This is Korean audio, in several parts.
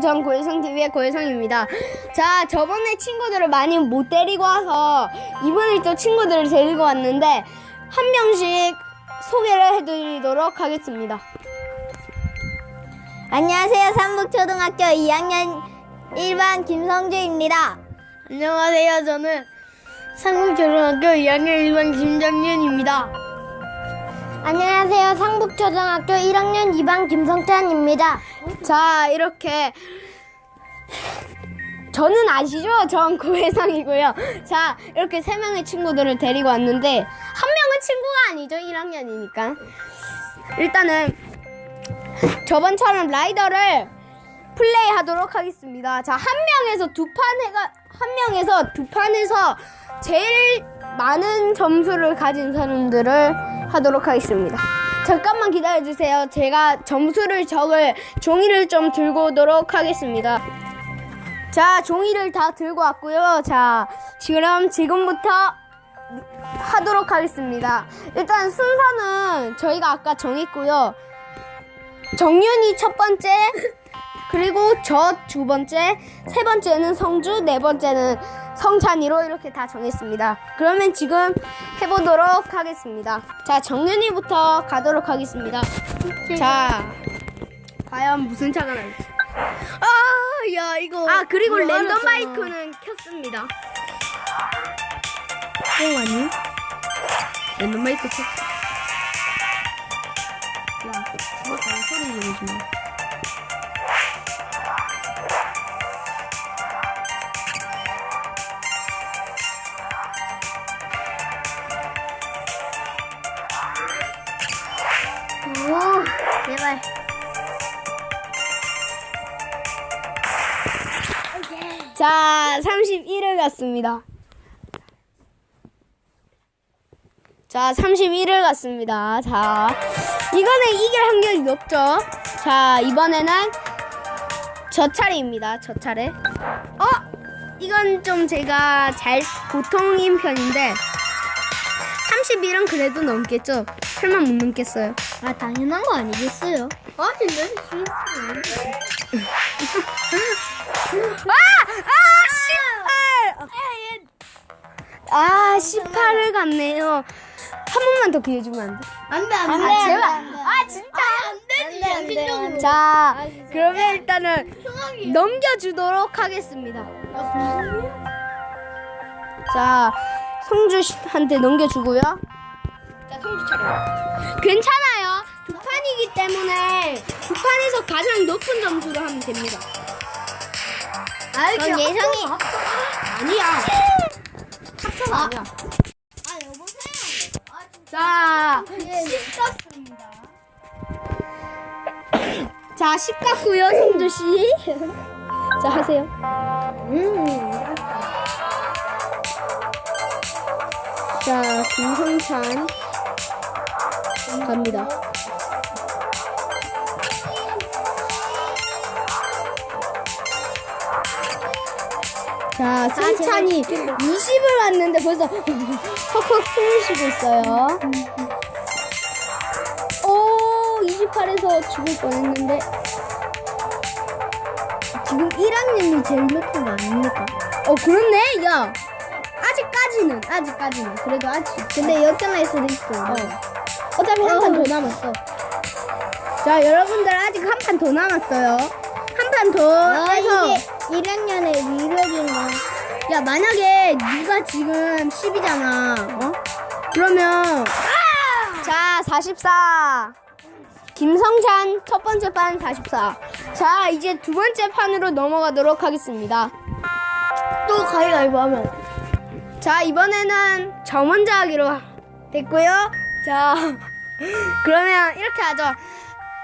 전 고혜성TV의 고혜성입니다. 자, 저번에 친구들을 많이 못 데리고 와서 이번에 또 친구들을 데리고 왔는데 한 명씩 소개를 해드리도록 하겠습니다. 안녕하세요. 삼북초등학교 2학년 1반 김성주입니다. 안녕하세요. 저는 상국초등학교 2학년 1반 김정윤입니다. 안녕하세요. 상북초등학교 1학년 2반 김성찬입니다. 자, 이렇게 저는 아시죠? 전 고혜성이고요. 자, 이렇게 세 명의 친구들을 데리고 왔는데 한 명은 친구가 아니죠. 1학년이니까. 일단은 저번처럼 라이더를 플레이 하도록 하겠습니다. 자, 한 명에서 두 판 해가 한 명에서 두 판에서 제일 많은 점수를 가진 사람들을 하도록 하겠습니다. 잠깐만 기다려 주세요. 제가 점수를 적을 종이를 좀 들고 오도록 하겠습니다. 자, 종이를 다 들고 왔고요. 자, 그럼 지금부터 하도록 하겠습니다. 일단 순서는 저희가 아까 정했고요. 정윤이 첫 번째, 그리고 저 두 번째, 세 번째는 성주, 네 번째는 성찬이로 이렇게 다 정했습니다. 그러면 지금 해보도록 하겠습니다. 자, 정윤이부터 가도록 하겠습니다. 자, 과연 무슨 차가 날지. 아, 야, 이거. 아, 그리고 이거 랜덤 하려잖아. 마이크는 켰습니다. 어, 아니? 랜덤 마이크 켰어. 야, 주먹 소리 내지 마. 오, 제발. 자, 31을 갔습니다. 자, 31을 갔습니다. 자, 이거는 이길 확률이 높죠. 자, 이번에는 저 차례입니다. 저 차례. 어? 이건 좀 제가 잘 보통인 편인데 31은 그래도 넘겠죠. 설마 못 넘겠어요. 아, 당연한 거 아니겠어요? 아니, 내 아! 아, 18! 아, 18을 갔네요. 한 번만 더 기회 주면 안 돼? 안 돼, 안 돼, 돼. 아, 제발. 아, 진짜? 안 되지, 돼. 자, 그러면 일단은 넘겨주도록 하겠습니다. 자, 성주 씨한테 넘겨주고요. 자, 성주 차례. 괜찮아요. 두 판이기 때문에 두 판에서 가장 높은 점수로 하면 됩니다. 그럼 예성이. 아니야. 합쳐가 아니야. 아, 여보세요. 자, 예. 10 깠습니다. 자, 10 깠고요, 성주 씨. 자, 하세요. 음. 자, 김성찬 갑니다. 자, 승찬이 20을 왔는데 벌써 헉헉 숨을 쉬고 있어요. 오, 28에서 죽을 뻔했는데 지금 1학년이 제일 높은 거 아닙니까? 어, 그렇네. 야, 아직까지는 아직까지는 그래도 아직. 근데 역전할 수도 있어. 어. 어차피 한 판 더 남았어. 자, 여러분들 아직 한 판 더 남았어요. 한 판 더 아, 해서 이게 1학년에 미뤄진 거. 야, 만약에 네가 지금 10이잖아. 어? 그러면 자, 44. 김성찬 첫 번째 판 44. 자, 이제 두 번째 판으로 넘어가도록 하겠습니다. 또 가위가위보 하면. 자, 이번에는 저 먼저 하기로 됐고요. 자, 그러면 이렇게 하죠.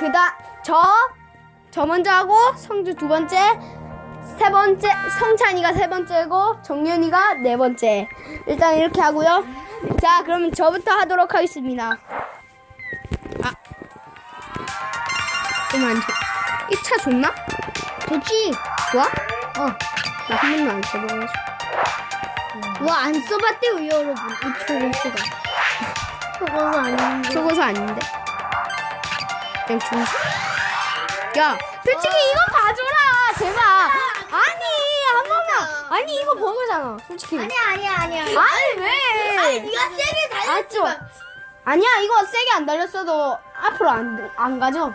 그다 저, 저 먼저 하고 성주 두 번째, 세 번째, 성찬이가 세 번째고 정윤이가 네 번째. 일단 이렇게 하고요. 자, 그러면 저부터 하도록 하겠습니다. 아, 좀안 좋. 이차 좋나? 좋지. 좋아? 어, 나 한 번도 안 써봐가지고. 와, 안 써봤대요, 여러분. 이 초고수가. 초고수 아닌데. 초고수 아닌데. 그냥 중. 야, 솔직히 어. 이거 봐줘라, 제발. 아니, 한 번만. 아니, 이거 범우잖아, 솔직히. 아니야, 아니야, 아니야. 아니, 왜? 아니, 네가 세게 달렸지. 아, 아니야, 이거 세게 안 달렸어도 앞으로 안, 안 가죠?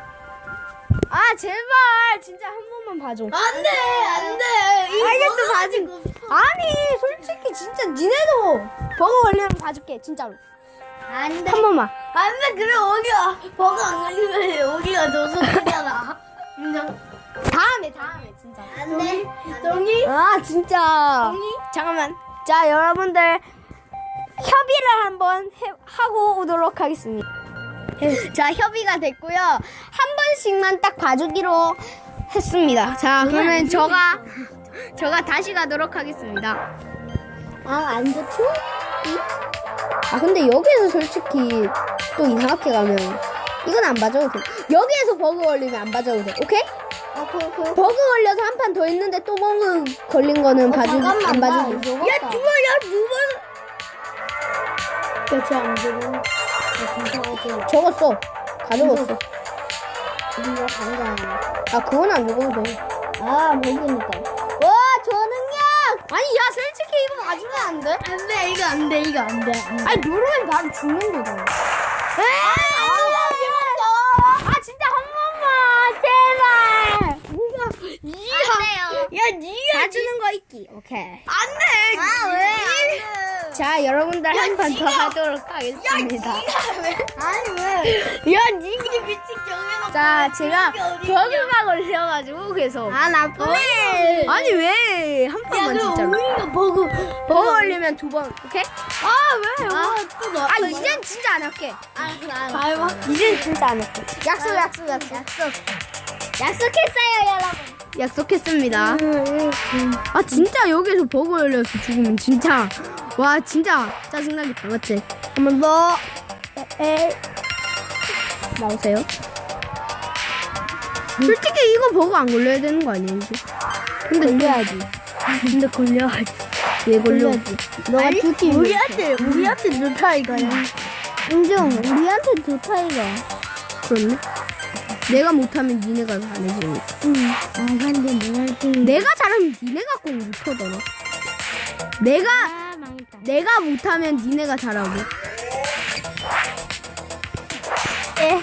아, 제발. 진짜 한 번만 봐줘. 안 돼, 안 돼. 알겠어, 봐줘. 아니 솔직히 진짜 니네도 버거 걸리면 봐줄게 진짜로. 안돼. 한 번만. 안돼 그래 어디가 버거 안 걸리면 소리잖아. 인정. 다음에 다음에 진짜. 안돼. 동의? 아 진짜. 잠깐만. 자 여러분들 협의를 한번 해, 하고 오도록 하겠습니다. 자 협의가 됐고요. 한 번씩만 딱 봐주기로 했습니다. 자 그러면 저가 저가 다시 가도록 하겠습니다 아 안 좋죠? 아 근데 여기에서 솔직히 또 이상하게 가면 이건 안 봐줘도 돼 여기에서 버그 걸리면 안 봐줘도 돼 오케이? 오케이 오케이. 버그 걸려서 한 판 더 했는데 또 버그 걸린 거는 봐주 안 봐주고 야 누가 야두 번. 야쟤안 되고. 야 적었어 네가 당장. 아 그건 안 적어도 돼 아 모르니까. 아니 야 솔직히 이거 맞으면 안 돼? 안 돼 이거 안 돼 이거 안돼. 아니 누르면 바로 죽는 거잖아 아 진짜 한 번만 제발 뭐가 안돼요. 야 니가 봐주는 거 있기 오케이 안 돼. 아 왜? 안 돼. 자 여러분들 한 판 더 하도록 하겠습니다 아니 왜? 야 니가 미친 경우는. 자 제가 버그가 걸려가지고 계속 아 나쁘네. 아니 왜한야 판만 진짜로 우리가 버그. 버그 걸리면 두 번 오케이? 아 왜? 와또 나. 아 이젠 진짜 안 할게 알았어. 이젠 진짜 안 할게 약속 약속 약속 약속. 약속했어요 여러분. 약속했습니다. 아 진짜 여기서 버그 걸려서 죽으면 진짜. 와 진짜 짜증나겠다 맞지? 한 번 더. 나오세요. 솔직히 이거 버그 안 걸려야 되는 거 아니야 이제? 근데 걸려야지. 근데 걸려야지. 왜 걸려? 너가 두팀 우리한테 우리한테 좋다 이거야. 인정 우리한테 좋다 이거 그렇네 내가 못하면 니네가 잘해지 응. 아 근데 내가. 내가 잘하면 니네가 꼭 못하더라 내가 아 망했다. 내가 못하면 니네가 잘하고 에.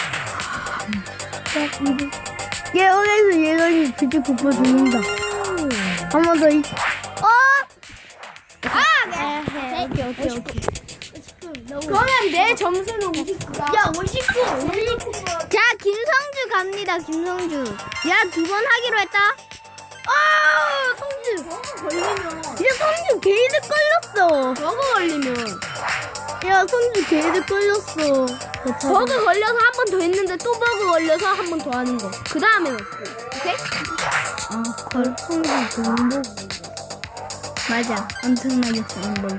얘 여기서 얘가 그때 굽어 죽는다. 한 번 더. 있... 어? 아, 네. 오케이 오케이 오케이. 그러면 내 점수는 59다 야 59, 59. 자 김성주 갑니다 김성주 야 두 번 하기로 했다 아, 성진. 걸리면. 야, 성진 게이드 걸렸어. 버그 걸리면 야, 성진 게이드 걸렸어. 버그 걸려서 한 번 더 했는데 또 버그 걸려서 한 번 더 하는 거그 다음에 없고 오케이? 아, 걸 성진 정복. 맞아. 엄청나게 정복.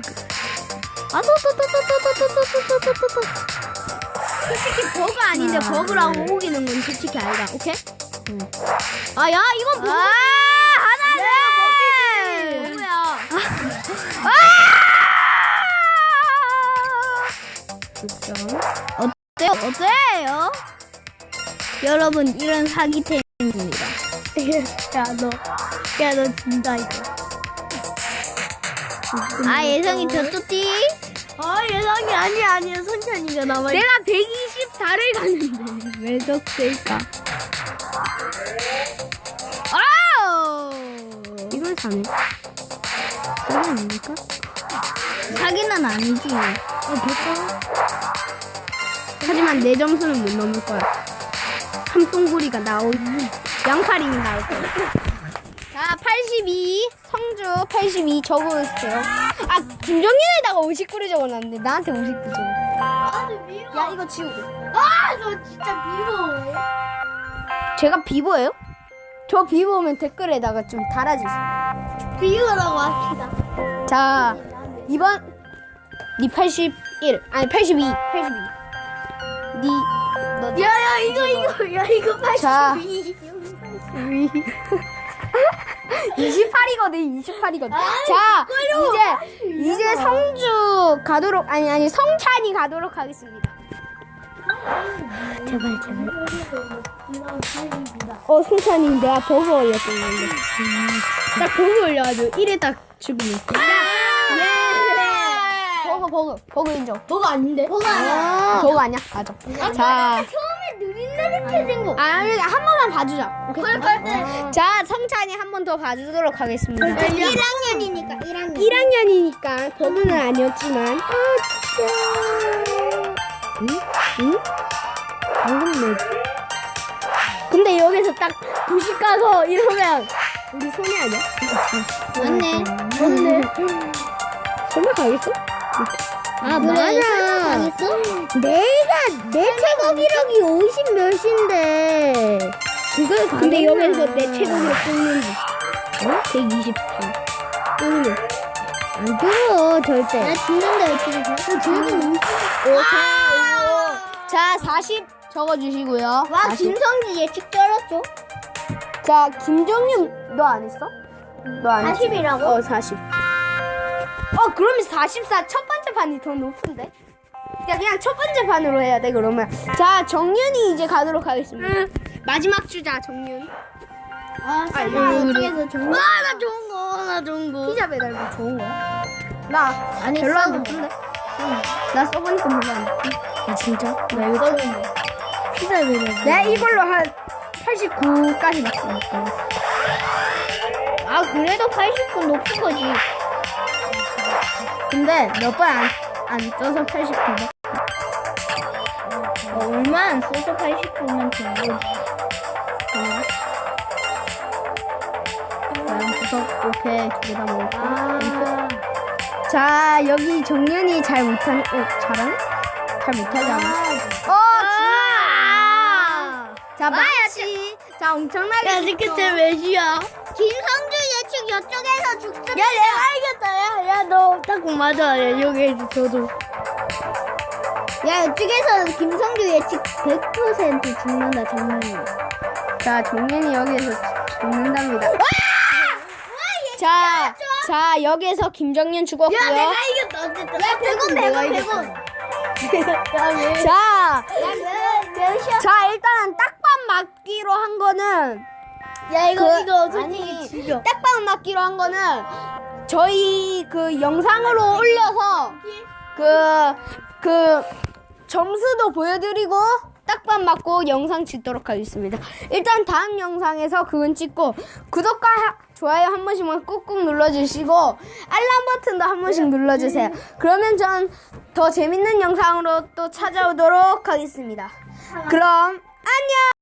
아, 아또또또또또또또또또또또 솔직히 버그 아닌데 아, 버그라고 네. 우기는 건 솔직히 아니다 오케이? 아야 이건 버그 아, 하나네 버그지. 뭐야 어때요? 어때요? 여러분, 이런 사기템입니다. 야, 너. 야, 너 진다, 이거. 아, 예성이 저쪽지? 아, 예성이 아니, 아니야. 선찬이가 남아 내가 124를 갔는데 왜 적을까 아우 이걸 사네 사기 아닙니까? 사기는 아니지. 어, 될까? 하지만 내 점수는 못 넘을 거야. 삼동구리가 나올, 양파링이 나올 거야. 자, 82. 성주 82 적어주세요. 아, 김정민에다가 59를 적어놨는데, 나한테 59 적어. 아. 야, 이거 지우고. 아, 너 진짜 미워. 제가 비보예요? 저 비보면 댓글에다가 좀 달아주세요. 비우라고 합시다. 자, 2번. 니 81. 아니, 82. 82. 니, 너. 야, 야, 이거, 이거, 야, 이거 82. 자. 28이거든, 28이거든. 자, 이제, 이제 성주 가도록, 아니, 아니, 성찬이 가도록 하겠습니다. 제발, 제발. 어, 성찬이 내가 버그 올렸던 건데. 딱 버그 올려가지고 1에 딱 죽으면. 야, 버그 버그 버그 인정. 뭐가 아닌데? 뭐가 아니야. 버그 아니야? 맞아. 자, 처음에 느릿느릿해 생거. 아, 한 번만 봐주자. 오케이? 그럴 때. 자, 성찬이 한 번 더 봐주도록 하겠습니다. 1학년이니까 1학년. 1학년이니까 버그는 아니었지만. 응? 응? 방금 뭐지? 근데 여기서 딱 부식 가서 이러면 우리 손해 아니야? 맞네. 맞네. 설마 가겠어? 아 맞아. 가겠어? 내가 내 최고 기록이 50 몇인데 그걸 근데 여기서 내 최고 기록 끊는지 어? 123 끊는 안 끊어 절대 나 죽는데 어떻게 돼? 어, 쟤는 너무 자, 40 적어주시고요. 와 40. 김성지 예측 떨었죠? 자, 김정윤 너 안 했어? 너 안 했어? 40이라고? 어, 40. 어, 그러면 44 첫 번째 판이 더 높은데? 야, 그냥 첫 번째 판으로 해야 돼, 그러면. 자, 정윤이 이제 가도록 하겠습니다. 마지막 주자, 정윤. 아 아, 설마 이거 이쪽에서 좋은 거? 나 좋은 거, 나 좋은 거. 피자 배달 뭐 좋은 거야? 나 아니, 별로 안 써. 좋던데? 나 써보니까 별로 안 좋던데. 아, 진짜? 나 이거 처음 피자 배달. 내가 이걸로 한 89까지 났어. 아 그래도 80분 높은 거지. 근데 몇 번 안 안 써서 89번. 어, 얼마 안 써서 80분만 된 거지. 과연 구석 오케이 두개다 먹었고. 아. 자 여기 정연이 잘 못하니 어 잘하네? 잘 못하지 않아? 어 진짜. 자 마치 자 엄청나게. 야, 좋죠. 그때 몇이야? 김성주 예측 이쪽에서 죽습니다. 야, 내가 알겠다. 야, 야, 너 딱 맞아. 야, 여기 저도. 야, 이쪽에서 김성주 예측 100% 죽는다, 정민이. 자 정연이 여기에서 죽는답니다. 자, 자 여기에서 김정연 죽었고요. 이겼다, 어쨌든. 야, 100원, 100원, 100원. 야, 왜? 자, 야, 몇, 몇이야? 자 일단은 딱밤 맞기로 한 거는 야, 이거, 그- 이거 아니, 죽여. 딱밤 맞기로 한 거는 저희 그 영상으로 올려서 그, 그 점수도 보여드리고 딱밤 맞고 영상 찍도록 하겠습니다. 일단 다음 영상에서 그건 찍고 구독과 하- 좋아요 한 번씩만 꾹꾹 눌러주시고 알람 버튼도 한 번씩 눌러주세요. 그러면 전 더 재밌는 영상으로 또 찾아오도록 하겠습니다. 그럼 안녕!